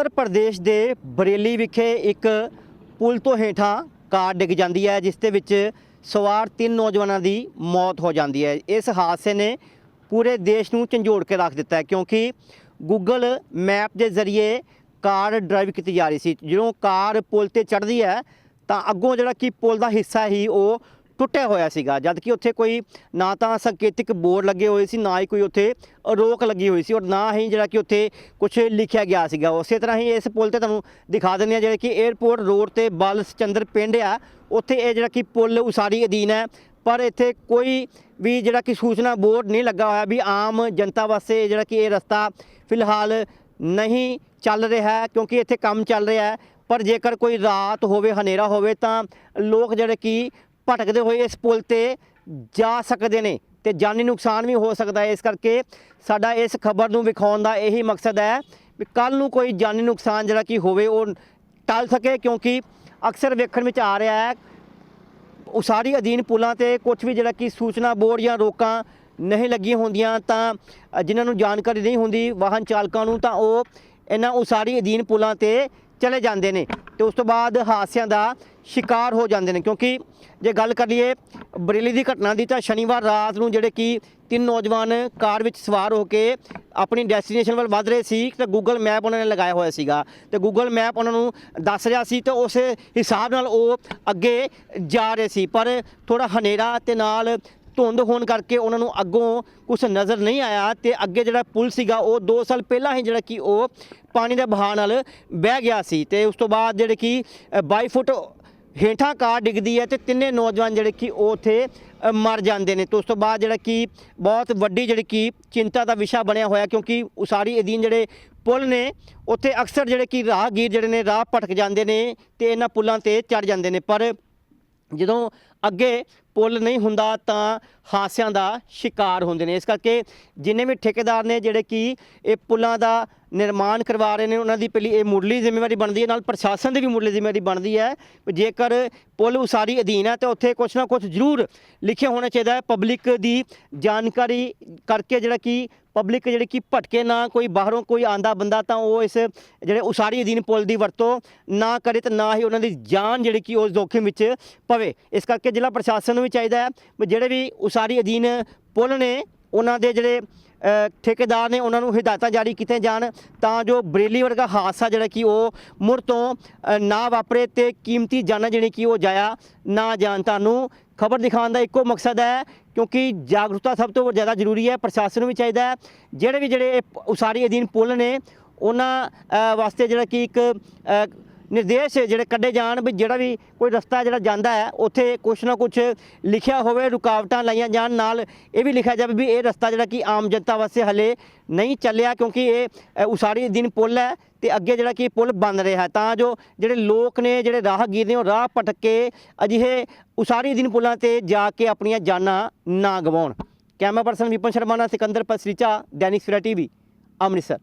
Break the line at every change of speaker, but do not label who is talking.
ਉੱਤਰ ਪ੍ਰਦੇਸ਼ ਦੇ ਬਰੇਲੀ ਵਿਖੇ ਇੱਕ ਪੁਲ ਤੋਂ ਹੇਠਾਂ ਕਾਰ ਡਿੱਗ ਜਾਂਦੀ ਹੈ, ਜਿਸ ਦੇ ਵਿੱਚ ਸਵਾਰ ਤਿੰਨ ਨੌਜਵਾਨਾਂ ਦੀ ਮੌਤ ਹੋ ਜਾਂਦੀ ਹੈ। ਇਸ ਹਾਦਸੇ ਨੇ ਪੂਰੇ ਦੇਸ਼ ਨੂੰ ਝੰਜੋੜ ਕੇ ਰੱਖ ਦਿੱਤਾ ਹੈ, ਕਿਉਂਕਿ ਗੂਗਲ ਮੈਪ ਦੇ ਜ਼ਰੀਏ ਕਾਰ ਡਰਾਈਵ ਕੀਤੀ ਜਾ ਰਹੀ ਸੀ। ਜਦੋਂ ਕਾਰ ਪੁਲ ਤੇ ਚੜ੍ਹਦੀ ਹੈ, ਤਾਂ ਅੱਗੋਂ ਜਿਹੜਾ ਕਿ ਪੁਲ ਦਾ ਹਿੱਸਾ ਹੀ ਉਹ ਟੁੱਟਿਆ ਹੋਇਆ ਸੀਗਾ, ਜਦ ਕਿ ਉੱਥੇ ਕੋਈ ਨਾ ਤਾਂ ਸੰਕੇਤਿਕ ਬੋਰਡ ਲੱਗੇ ਹੋਏ ਸੀ, ਨਾ ਹੀ ਕੋਈ ਉੱਥੇ ਰੋਕ ਲੱਗੀ ਹੋਈ ਸੀ ਔਰ ਨਾ ਹੀ ਜਿਹੜਾ ਕਿ ਉੱਥੇ ਕੁਝ ਲਿਖਿਆ ਗਿਆ ਸੀਗਾ। ਉਸੇ ਤਰ੍ਹਾਂ ਹੀ ਇਸ ਪੁਲ ਤੇ ਤੁਹਾਨੂੰ ਦਿਖਾ ਦਿੰਦੇ ਆ ਜਿਹੜੇ ਕਿ 에ਅਰਪੋਰਟ ਰੋਡ ਤੇ ਬਲ ਚੰਦਰ ਪਿੰਡ ਆ, ਉੱਥੇ ਇਹ ਜਿਹੜਾ ਕਿ ਪੁਲ ਉਸਾਰੀ ਅਧੀਨ ਹੈ। ਪਰ ਇੱਥੇ ਕੋਈ ਵੀ ਜਿਹੜਾ ਕਿ ਸੂਚਨਾ ਬੋਰਡ ਨਹੀਂ ਲੱਗਾ ਹੋਇਆ ਵੀ ਆਮ ਜਨਤਾ ਵਾਸਤੇ ਜਿਹੜਾ ਕਿ ਇਹ ਰਸਤਾ ਫਿਲਹਾਲ ਨਹੀਂ ਚੱਲ ਰਿਹਾ ਕਿਉਂਕਿ ਇੱਥੇ ਕੰਮ ਚੱਲ ਰਿਹਾ ਹੈ। ਪਰ ਜੇਕਰ ਕੋਈ ਰਾਤ ਹੋਵੇ, ਹਨੇਰਾ ਹੋਵੇ, ਤਾਂ ਲੋਕ ਜਿਹੜੇ ਕਿ ਭਟਕਦੇ ਹੋਏ ਇਸ ਪੁਲ ਤੇ ਜਾ ਸਕਦੇ ਨੇ ਤੇ ਜਾਨੀ ਨੁਕਸਾਨ ਵੀ ਹੋ ਸਕਦਾ ਹੈ। ਇਸ ਕਰਕੇ ਸਾਡਾ ਇਸ ਖਬਰ ਨੂੰ ਵਿਖਾਉਣ ਦਾ ਇਹੀ ਮਕਸਦ ਹੈ ਵੀ ਕੱਲ ਨੂੰ ਕੋਈ ਜਾਨੀ ਨੁਕਸਾਨ ਜਿਹੜਾ ਕਿ ਹੋਵੇ ਉਹ ਟਲ ਸਕੇ ਕਿਉਂਕਿ ਅਕਸਰ ਵੇਖਣ ਵਿੱਚ ਆ ਰਿਹਾ ਹੈ ਉਸਾਰੀ ਅਧੀਨ ਪੁਲਾਂ ਤੇ ਕੁਝ ਵੀ ਜਿਹੜਾ ਕਿ ਸੂਚਨਾ ਬੋਰਡ ਜਾਂ ਰੋਕਾਂ ਨਹੀਂ ਲੱਗੀਆਂ ਹੁੰਦੀਆਂ ਤਾਂ ਅ, ਜਿਨ੍ਹਾਂ ਨੂੰ ਜਾਣਕਾਰੀ ਨਹੀਂ ਹੁੰਦੀ ਵਾਹਨ ਚਾਲਕਾਂ ਨੂੰ ਤਾਂ ਉਹ ਇਹਨਾਂ ਉਸਾਰੀ ਅਧੀਨ ਪੁਲਾਂ ਤੇ ਚਲੇ ਜਾਂਦੇ ਨੇ। ਤੇ ਉਸ ਤੋਂ ਬਾਅਦ ਹਾਦਸਿਆਂ ਦਾ ਸ਼ਿਕਾਰ ਹੋ ਜਾਂਦੇ ਨੇ। ਕਿਉਂਕਿ ਜੇ ਗੱਲ ਕਰ ਲਈਏ ਬਰੇਲੀ ਦੀ ਘਟਨਾ ਦੀ ਤਾਂ ਸ਼ਨੀਵਾਰ ਰਾਤ ਨੂੰ ਜਿਹੜੇ ਕਿ ਤਿੰਨ ਨੌਜਵਾਨ ਕਾਰ ਵਿੱਚ ਸਵਾਰ ਹੋ ਕੇ ਆਪਣੀ ਡੈਸਟੀਨੇਸ਼ਨ ਵੱਲ ਵੱਧ ਰਹੇ ਸੀ ਤੇ ਗੂਗਲ ਮੈਪ ਉਹਨਾਂ ਨੇ ਲਗਾਇਆ ਹੋਇਆ ਸੀਗਾ। ਤੇ ਗੂਗਲ ਮੈਪ ਉਹਨਾਂ ਨੂੰ ਦੱਸ ਰਿਹਾ ਸੀ ਤੇ ਉਸ ਹਿਸਾਬ ਨਾਲ ਉਹ ਅੱਗੇ ਜਾ ਰਹੇ ਸੀ। ਪਰ ਥੋੜਾ ਹਨੇਰਾ ਤੇ ਨਾਲ ਧੁੰਦ ਹੋਣ ਕਰਕੇ ਉਹਨਾਂ ਨੂੰ ਅੱਗੋਂ ਕੁਝ ਨਜ਼ਰ ਨਹੀਂ ਆਇਆ ਤੇ ਅੱਗੇ ਜਿਹੜਾ ਪੁਲ ਸੀਗਾ ਉਹ 2 ਸਾਲ ਪਹਿਲਾਂ ਹੀ ਜਿਹੜਾ ਕਿ ਉਹ ਪਾਣੀ ਦੇ ਬਹਾਅ ਨਾਲ ਬਹਿ ਗਿਆ ਸੀ। ਤੇ ਉਸ ਤੋਂ ਬਾਅਦ ਜਿਹੜੇ ਕਿ ਅ, 22 ਫੁੱਟ ਹੇਠਾਂ ਕਾਰ ਡਿੱਗਦੀ ਹੈ ਤੇ ਤਿੰਨੇ ਨੌਜਵਾਨ ਜਿਹੜੇ ਕਿ ਉਹ ਉੱਥੇ ਮਰ ਜਾਂਦੇ ਨੇ। ਤੇ ਉਸ ਤੋਂ ਬਾਅਦ ਜਿਹੜਾ ਕਿ ਬਹੁਤ ਵੱਡੀ ਜਿਹੜੀ ਕਿ ਚਿੰਤਾ ਦਾ ਵਿਸ਼ਾ ਬਣਿਆ ਹੋਇਆ ਕਿਉਂਕਿ ਉਸਾਰੀ ਅਧੀਨ ਜਿਹੜੇ ਪੁਲ ਨੇ, ਉੱਥੇ ਅਕਸਰ ਜਿਹੜੇ ਕਿ ਰਾਹਗੀਰ ਜਿਹੜੇ ਨੇ ਰਾਹ ਭਟਕ ਜਾਂਦੇ ਨੇ ਤੇ ਇਹਨਾਂ ਪੁਲਾਂ ਤੇ ਚੜ ਜਾਂਦੇ ਨੇ। ਪਰ ਜਦੋਂ ਅੱਗੇ ਪੁੱਲ ਨਹੀਂ ਹੁੰਦਾ ਤਾਂ ਹਾਸਿਆਂ ਦਾ ਸ਼ਿਕਾਰ ਹੁੰਦੇ ਨੇ। ਇਸ ਕਰਕੇ ਜਿੰਨੇ ਵੀ ਠੇਕੇਦਾਰ ਨੇ ਜਿਹੜੇ ਕਿ ਇਹ ਪੁਲਾਂ ਦਾ ਨਿਰਮਾਣ ਕਰਵਾ ਰਹੇ ਨੇ, ਉਹਨਾਂ ਦੀ ਪਹਿਲੀ ਇਹ ਮੁੱਢਲੀ ਜ਼ਿੰਮੇਵਾਰੀ ਬਣਦੀ ਹੈ, ਨਾਲ ਪ੍ਰਸ਼ਾਸਨ ਦੀ ਵੀ ਮੁੱਢਲੀ ਜ਼ਿੰਮੇਵਾਰੀ ਬਣਦੀ ਹੈ। ਵੀ ਜੇਕਰ ਪੁਲ ਉਸਾਰੀ ਅਧੀਨ ਹੈ, ਤਾਂ ਉੱਥੇ ਕੁਛ ਨਾ ਕੁਛ ਜ਼ਰੂਰ ਲਿਖਿਆ ਹੋਣਾ ਚਾਹੀਦਾ ਹੈ। ਪਬਲਿਕ ਦੀ ਜਾਣਕਾਰੀ ਕਰਕੇ ਜਿਹੜਾ ਕਿ ਪਬਲਿਕ ਜਿਹੜੀ ਕਿ ਭਟਕੇ ਨਾ ਕੋਈ ਬਾਹਰੋਂ ਕੋਈ ਆਂਦਾ ਬੰਦਾ ਤਾਂ ਉਹ ਇਸ ਜਿਹੜੇ ਉਸਾਰੀ ਅਧੀਨ ਪੁਲ ਦੀ ਵਰਤੋਂ ਨਾ ਕਰੇ ਤੇ ਨਾ ਹੀ ਉਹਨਾਂ ਦੀ ਜਾਨ ਜਿਹੜੀ ਕਿ ਉਸ ਜੋਖਿਮ ਵਿੱਚ ਪਵੇ। ਇਸ ਕਰਕੇ ਜ਼ਿਲ੍ਹਾ ਪ੍ਰਸ਼ਾਸਨ ਨੂੰ ਵੀ ਚਾਹੀਦਾ ਹੈ ਵੀ ਜਿਹੜੇ ਵੀ ਉਸਾਰੀ ਅਧੀਨ ਪੁਲ ਨੇ, ਉਹਨਾਂ ਦੇ ਜਿਹੜੇ ਠੇਕੇਦਾਰ ਨੇ ਉਹਨਾਂ ਨੂੰ ਹਦਾਇਤਾਂ ਜਾਰੀ ਕੀਤੀਆਂ ਜਾਣ, ਤਾਂ ਜੋ ਬਰੇਲੀ ਵਰਗਾ ਹਾਦਸਾ ਜਿਹੜਾ ਕਿ ਉਹ ਮੁੜ ਤੋਂ ਨਾ ਵਾਪਰੇ ਤੇ ਕੀਮਤੀ ਜਾਨਾਂ ਜਿਹੜੀ ਕਿ ਉਹ ਜਾਇਆ ਨਾ ਜਾਣ। ਤੁਹਾਨੂੰ ਖਬਰ ਦਿਖਾਉਣ ਦਾ ਇੱਕੋ ਮਕਸਦ ਹੈ, ਕਿਉਂਕਿ ਜਾਗਰੂਕਤਾ ਸਭ ਤੋਂ ਜ਼ਿਆਦਾ ਜ਼ਰੂਰੀ ਹੈ, ਪ੍ਰਸ਼ਾਸਨ ਨੂੰ ਵੀ ਚਾਹੀਦਾ ਹੈ। ਜਿਹੜੇ ਵੀ ਜਿਹੜੇ ਇਹ ਉਸਾਰੀ ਅਧੀਨ ਪੁਲ ਨੇ, ਉਹਨਾਂ ਵਾਸਤੇ ਜਿਹੜਾ ਕਿ ਇੱਕ ਨਿਰਦੇਸ਼ ਜਿਹੜੇ ਕੱਢੇ ਜਾਣ ਵੀ ਜਿਹੜਾ ਵੀ ਕੋਈ ਰਸਤਾ ਜਿਹੜਾ ਜਾਂਦਾ ਹੈ, ਉੱਥੇ ਕੁਛ ਨਾ ਕੁਛ ਲਿਖਿਆ ਹੋਵੇ, ਰੁਕਾਵਟਾਂ ਲਾਈਆਂ ਜਾਣ, ਨਾਲ ਇਹ ਵੀ ਲਿਖਿਆ ਜਾਵੇ ਵੀ ਇਹ ਰਸਤਾ ਜਿਹੜਾ ਕਿ ਆਮ ਜਨਤਾ ਵਾਸਤੇ ਹਲੇ ਨਹੀਂ ਚੱਲਿਆ ਕਿਉਂਕਿ ਇਹ ਉਸਾਰੀ ਦਿਨ ਪੁਲ ਹੈ ਤੇ ਅੱਗੇ ਜਿਹੜਾ ਕਿ ਪੁਲ ਬਣ ਰਿਹਾ ਹੈ। ਤਾਂ ਜੋ ਜਿਹੜੇ ਲੋਕ ਨੇ, ਜਿਹੜੇ ਰਾਹਗੀਰ ਨੇ ਉਹ ਰਾਹ ਭਟਕ ਕੇ ਅਜਿਹੇ ਉਸਾਰੀ ਦਿਨ ਪੁਲਾਂ ਤੇ ਜਾ ਕੇ ਆਪਣੀਆਂ ਜਾਨਾਂ ਨਾ ਗਵਾਉਣ। ਕੈਮਰਾ ਪਰਸਨ ਵਿਪਨ ਸ਼ਰਮਾ ਨਾਲ ਸਿਕੰਦਰ ਪਸਰੀਚਾ ਦੈਨਿਕ ਸਵੇਰਾ ਟੀਵੀ, ਅੰਮ੍ਰਿਤਸਰ।